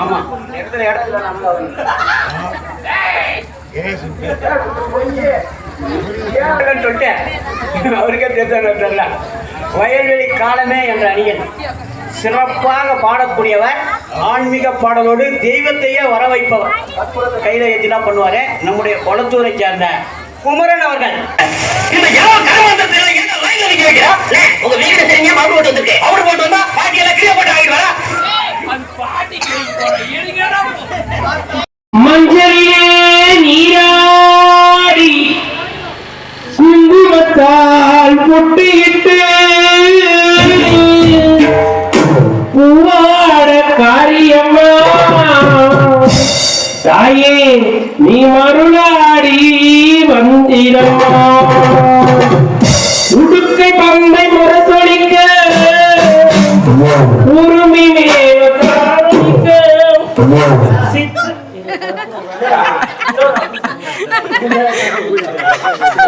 ஆமா. இடத்துல நம்ம சொல்லிட்டேன்? அவருக்கே தெரியல. வயல்வெளி காலமே என்ற அணியன். சிறப்பாக பாடக்கூடியவர் ஆன்மீக பாடலோடு தெய்வத்தையே வர வைப்பவர். கையில ஏற்றினா பண்ணுவாரு. நம்முடைய குளத்தூரை சேர்ந்த குமரன் அவர்கள். தாயே நீ மருளாடி வந்திரம்மா உடுக்கை பந்தை முரசொலிக்க உருமி மேல காணிக்க.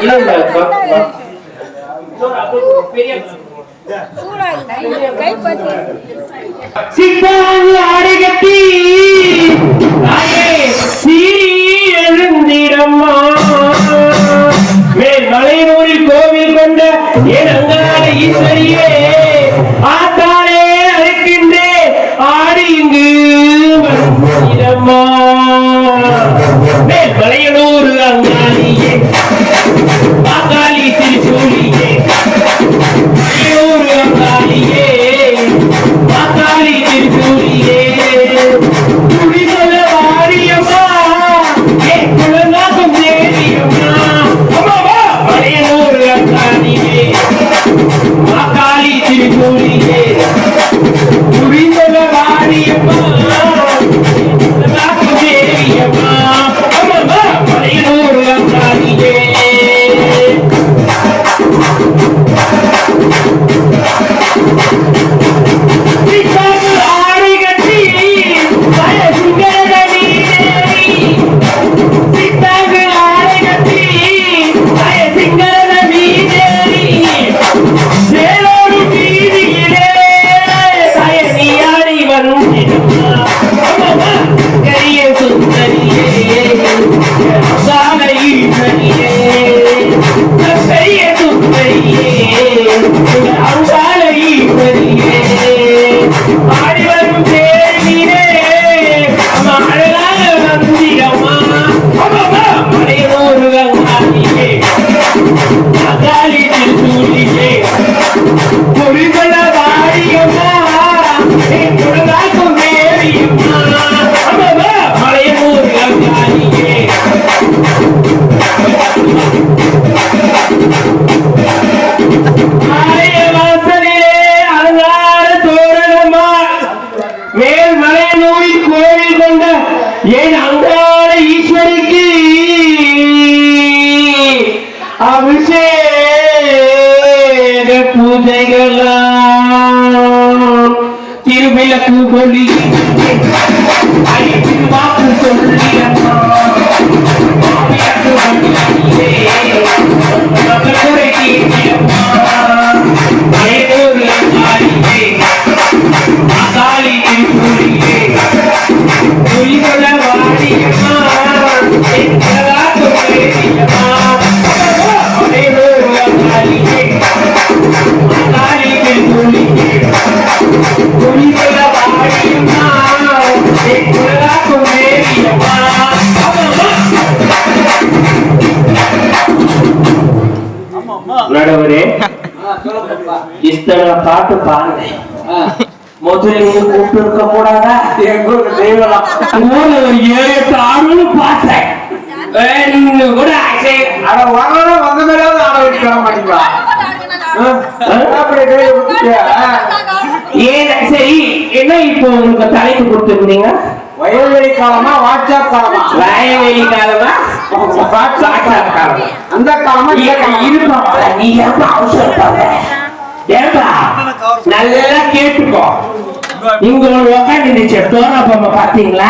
இல்ல சித்தாங்கு ஆடைகட்டி বাঙালি ত্রিশুলিয়ে বাঙালিয়ে বাঙালি ত্রিশুলিয়ে তুমি বলে বাড়ি আমা এগুলো না। তুমি বাঙালি ত্রিশুলিয়ে তুমি বলে বাড়ি আমা சொல்லப்பா இத்தனை பாட்டு பாடுறேன் முதலில் கூப்பிட்டு இருக்க கூடாதா? எங்க ஊருக்கு தெய்வம். ஊர்ல ஒரு ஏழு எட்டு ஆடுன்னு பார்த்தேன். ரெண்டு கூட அட வரணும் வந்த மேலாவது ஆட வச்சு வர மாட்டீங்களா. ஏன் சரி என்ன இப்போ உங்களுக்கு தலைப்பு கொடுத்துருந்தீங்க? வயல்வெளி காலமா வாட்ஸ்அப் காலமா? வாட்ஸ்அப் காலம்? அந்த இருப்பா நீ ஏப்பா அவசரப்பாங்க நல்லா கேட்டுக்கோ இங்க ஒரு உக்காந்து பொம்மை பாத்தீங்களா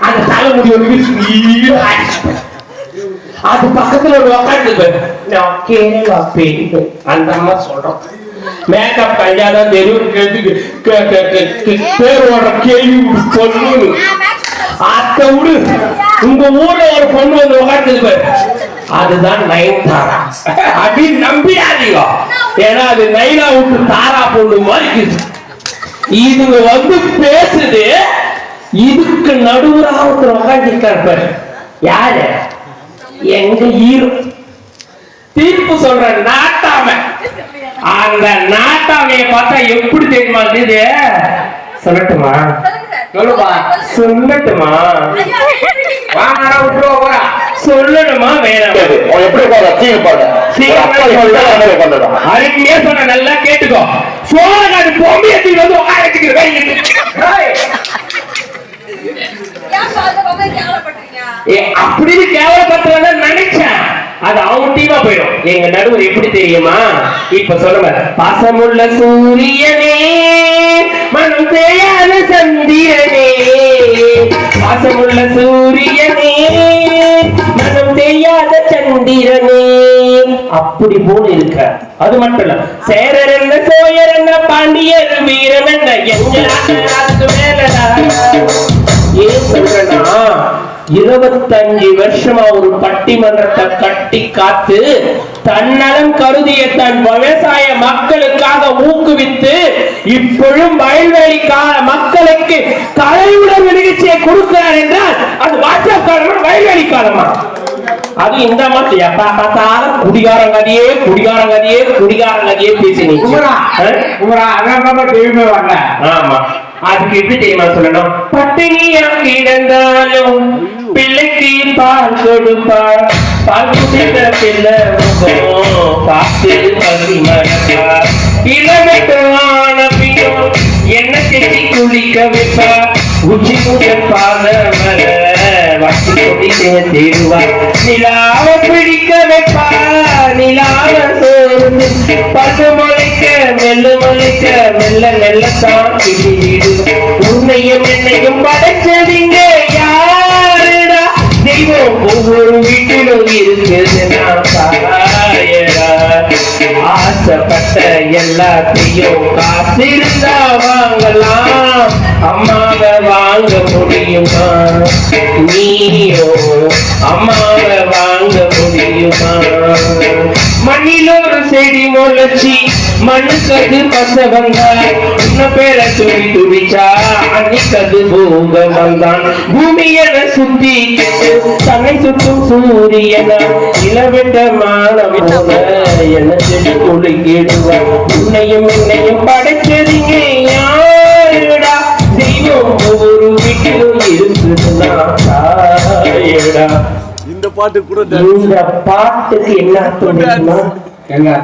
அந்த தலைமுடி ஒரு வீடு ஆயிடுச்சு. அது பக்கத்துல ஒரு உக்காந்து நான் கேரளா பெயிண்ட் அந்த அம்மா சொல்றோம் மேக்கப் கஞ்சாதான் தெரியும் கே- பேர் ஓடுற கேள்வி பொண்ணு அத்தை விடு. உங்க ஊர்ல ஒரு பொண்ணு வந்து உட்காந்துருக்கு அதுதான் நயன்தாரா தாரா. அப்படின்னு ஏன்னா அது நைனா விட்டு தாரா பொண்ணு மாதிரி இருக்குது. இதுங்க வந்து பேசுது. இதுக்கு நடுவுல ஒருத்தர் உட்காந்துருக்காரு பாரு. யாரு? எங்க ஹீரோ. தீர்ப்பு சொல்ற நாட்டாம. அந்த நாட்டாமைய பார்த்தா எப்படி தெரியுமா இது சொல்லட்டுமா? சொல்லுப்பா சொல்லட்டுமா? வாங்கடா விட்டுருவா போறா சொல்லணுமா வேணாம்? அவன் எப்படி போற சீங்க போற அருமையா சொன்ன நல்லா கேட்டுக்கோ. சோழகாடு பொம்பி எத்தி வந்து உட்கார அப்படின்னு கேவலப்படுத்துறத நினைச்சேன். அது அவங்க டீமா போயிடும். எங்க நடுவர் எப்படி தெரியுமா? இப்ப சொல்லுங்க பாசமுள்ள சூரியனே மனம் தேயான அப்படி போல இருக்க. அது மட்டும் இல்ல சேரர் என்ன சோயர் என்ன பாண்டியர் வீரம் என்ன எங்க மேலடா? ஏன் சொல்றேன்னா இருபத்தஞ்சு வருஷமா ஒரு பட்டிமன்றத்தை கட்டி காத்து தன்னலம் கருதிய தன் விவசாய மக்களுக்காக ஊக்குவித்து இப்பொழுதும் வயல்வெளி கால மக்களுக்கு கலையுடன் நிகழ்ச்சியை கொடுக்கிறார் என்றால் அது வாட்ஸ்அப் காலமா வயல்வெளி காலமா? அது இந்த மாதிரி எப்ப பார்த்தாலும் குடிகாரன் கதையே குடிகாரன் கதையே குடிகாரன் கதையே ஆ? குமரா அதான் பாப்பா தெரியுமே வரல. ஆமா. அதுக்கு எப்படி தெரியுமா சொல்லணும்? பட்டினியா கிடந்தாலும் பிள்ளைக்கு பால் கொடுப்பார். பால் குடித்த பிள்ளை பார்த்து பசி மறப்பார். இளமைக்கான பின்னும் என்ன செஞ்சு குளிக்க வைப்பார்? உச்சி முதல் பாத மர வட்டி கொடி நிலாவ பிடிக்க வைப்பார் நிலாவ சோர்ந்து பசு முளைக்க மெல்ல மெல்ல மெல்லத்தான் கிளியிடும் என்னையும் படைச்சதிங்க யாருடா தெய்வம் ஒவ்வொரு வீட்டிலும் இருக்குது நான் ஆசைப்பட்ட எல்லாத்தையும் காத்திருந்தா வாங்கலாம். அம்மாவை வாங்க முடியுமா? நீயோ அம்மாவை செடி முளைச்சி மண்ணுக்கது பச வந்தா உன்ன பேர துடி துடிச்சா அன்னைக்கது போக வந்தான் பூமியன சுத்தி தன்னை சுற்றும் சூரியன இளவெட்ட மானம் போல என்ன செடி குளிக்கிடுவார் உன்னையும் என்னையும் படைச்சதிங்க யாருடா? தெய்வம் ஒவ்வொரு வீட்டிலும் இருக்குதுன்னா இந்த பாட்டு கூட இந்த பாட்டுக்கு என்ன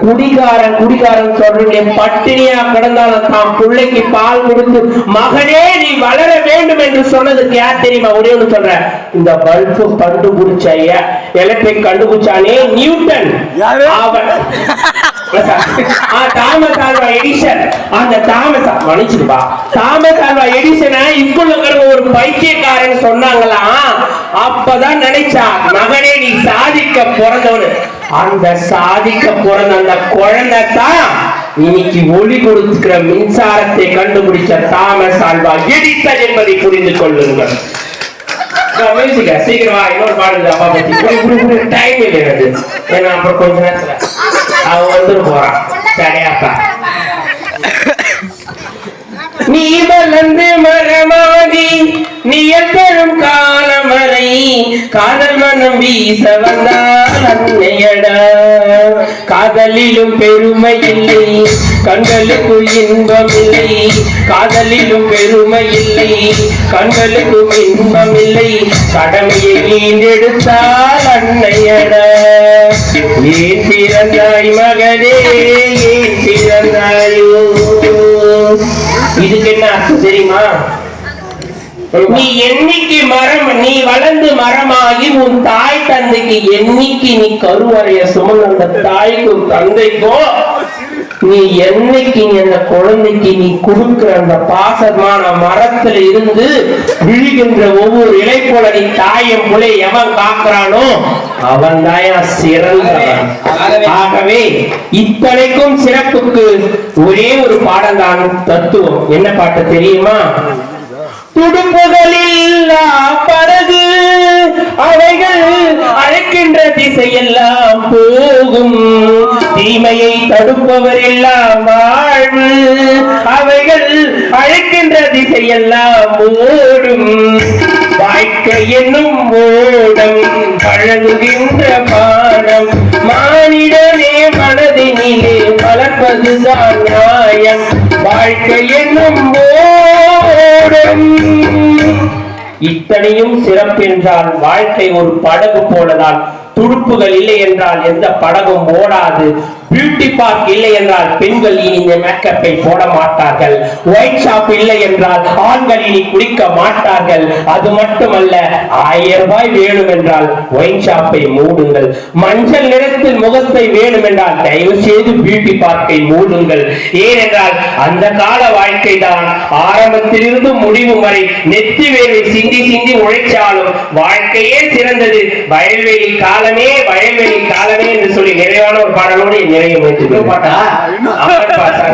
குடிகாரன் குடிகாரன் சொல்றீங்க பட்டினியா கிடந்தாலும் தான் பிள்ளைக்கு பால் கொடுத்து மகனே நீ வளர வேண்டும் என்று சொன்னதுக்கு யார் தெரியுமா? ஒரே ஒண்ணு சொல்றேன். இந்த பல்பு கண்டுபிடிச்ச எலக்ட்ரிக் கண்டுபிடிச்சானே நியூட்டன்? அவன் தாமஸ் ஆல்வா எடிஷன் அந்த தாமஸ் மன்னிச்சுப்பா தாமஸ் ஆல்வா எடிஷனை ஸ்கூல்ல ஒரு பைத்தியக்காரன் சொன்னாங்களாம் அப்பதான் நினைச்சா மகனே நீ சாதிக்க பிறந்தவனு. அந்த சாதிக்க பிறந்த அந்த குழந்தை தான் இன்னைக்கு ஒளி கொடுக்கிற மின்சாரத்தை கண்டுபிடிச்ச தாமஸ் ஆல்வா எடிசன் என்பதை புரிந்து கொள்ளுங்கள். சீக்கிரமா இன்னொரு பாடுது அப்பா பத்தி. டைம் இல்லை எனக்கு. ஏன்னா அப்புறம் கொஞ்ச நேரத்துல. அவன் வந்துட்டு போறான் சரியாப்பா நீ வளர்ந்து மரமாகி நீ எப்பெரும் காலம் வரை காதல் மனம் வீச வந்தான் அன்னையடா. காதலிலும் பெருமை இல்லை கண்களுக்கு இன்பம் இல்லை. காதலிலும் பெருமை இல்லை கண்களுக்கு இன்பம் இல்லை. கடமையை நீண்டெடுத்தால் அன்னையடா. ஏன் பிறந்தாய் மகனே ஏன் பிறந்தாயோ இதுக்கு என்ன அர்த்தம் தெரியுமா? நீ என்னைக்கு மரம் நீ வளர்ந்து மரமாகி உன் தாய் தந்தைக்கு என்னைக்கு நீ கருவறைய சுமந்த அந்த தாய்க்கும் தந்தைக்கும் நீ என்னைக்கு நீ அந்த குழந்தைக்கு நீ கொடுக்கிற அந்த பாசமான மரத்துல இருந்து விழுகின்ற ஒவ்வொரு இலை போல நீ தாயம் புலை எவன் காக்குறானோ அவன் தாயா சிறந்தவன். ஆகவே இத்தனைக்கும் சிறப்புக்கு ஒரே ஒரு பாடம் தான் தத்துவம். என்ன பாட்டு தெரியுமா? துடுப்புகளில்லா படகு அழைக்கின்ற திசையெல்லாம் போகும். தீமையை தடுப்பவர் எல்லாம் வாழ்வு. அவைகள் அழைக்கின்ற திசையெல்லாம் ஓடும். வாழ்க்கை என்னும் ஓடம் பழகுகின்ற பாடம் மானிடனே மனதினிலே வளர்ப்பதுதான் நியாயம். வாழ்க்கை என்னும் ஓடம் இத்தனையும் சிறப்பென்றால் வாழ்க்கை ஒரு படகு போலதான். துடுப்புகள் இல்லை என்றால் எந்த படகும் ஓடாது. பியூட்டி பார்க் இல்லை என்றால் பெண்கள் இனி இந்த மேக்கப்பை போட மாட்டார்கள். ஒயிட் ஷாப் இல்லை என்றால் ஆண்கள் இனி குடிக்க மாட்டார்கள். அது மட்டுமல்ல ஆயிரம் ரூபாய் வேணும் என்றால் ஒயிட் ஷாப்பை மூடுங்கள். மஞ்சள் நிறத்தில் முகத்தை வேணும் என்றால் தயவு செய்து பியூட்டி பார்க்கை மூடுங்கள். ஏனென்றால் அந்த கால வாழ்க்கை தான் ஆரம்பத்திலிருந்து முடிவு வரை நெத்தி வேலை சிந்தி சிந்தி உழைச்சாலும் வாழ்க்கையே சிறந்தது. வயல்வெளி காலமே வயல்வெளி காலமே என்று சொல்லி நிறைவான ஒரு பாடலோடு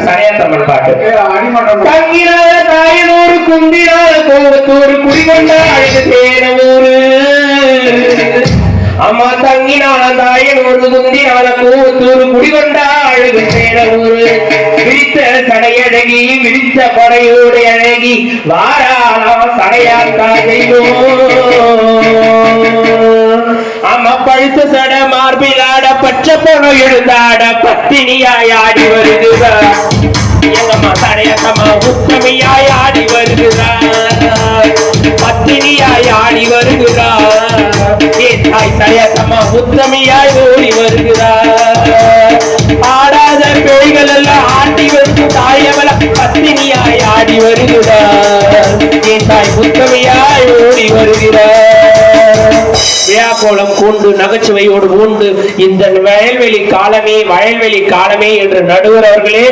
சரையாத்தம்மன் பாட்டு. தங்கினால தாயனூர் குந்தினால கோவத்தூர் குடிகொண்ட அழகு தேனூர் அம்மா தங்கினால தாயனூர் குந்தினால கோவத்தூர் குடிகொண்ட அழகு தேனூர் விரித்த சடையழகி விரித்த படையோடு அழகி வாராளா சடையாக்கா செய்வோம் அம்மா பழுத்த சட மார்பில் ஆட பச்சை பொண்ணு எழுந்தாட பத்தினியாய் ஆடி வருகிறார் எங்கம்மா தடையக்கம்மா உத்தமியாய் ஆடி வருதுதா பத்தினியாய் ஆடி வருகிறார் ஏ தாய் தடையக்கம்மா உத்தமையாய் ஓடி வருகிறார் ஆடாத பேய்கள் எல்லாம் ஆட்டி வந்து தாயவள பத்தினியாய் ஆடி வருகிறார் விழாக்கோலம் கொண்டு நகைச்சுவையோடு ஊண்டு இந்த வயல்வெளி காலமே வயல்வெளி காலமே என்று நடுவர் அவர்களே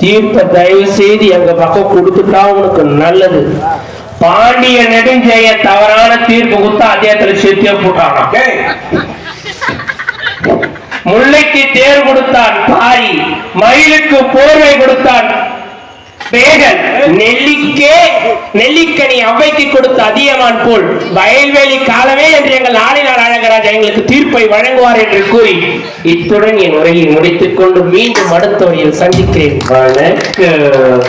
தீர்ப்ப தயவு செய்து எங்க பக்கம் கொடுத்துட்டா உனக்கு நல்லது. பாண்டிய நெடுஞ்செய தவறான தீர்ப்பு கொடுத்தா அதேத்துல சேர்த்தே போட்டானா? முல்லைக்கு தேர் கொடுத்தான் பாரி மயிலுக்கு போர்வை கொடுத்தான் பேகன் நெல்லிக்கே நெல்லிக்கனி அவ்வைக்கு கொடுத்த அதியமான் போல் வயல்வெளி காலமே என்று எங்கள் ஆளினார் அழகராஜா எங்களுக்கு தீர்ப்பை வழங்குவார் என்று கூறி இத்துடன் என் உரையை முடித்துக் கொண்டு மீண்டும் அடுத்த உரையில் சந்திக்கிறேன். வணக்கம்.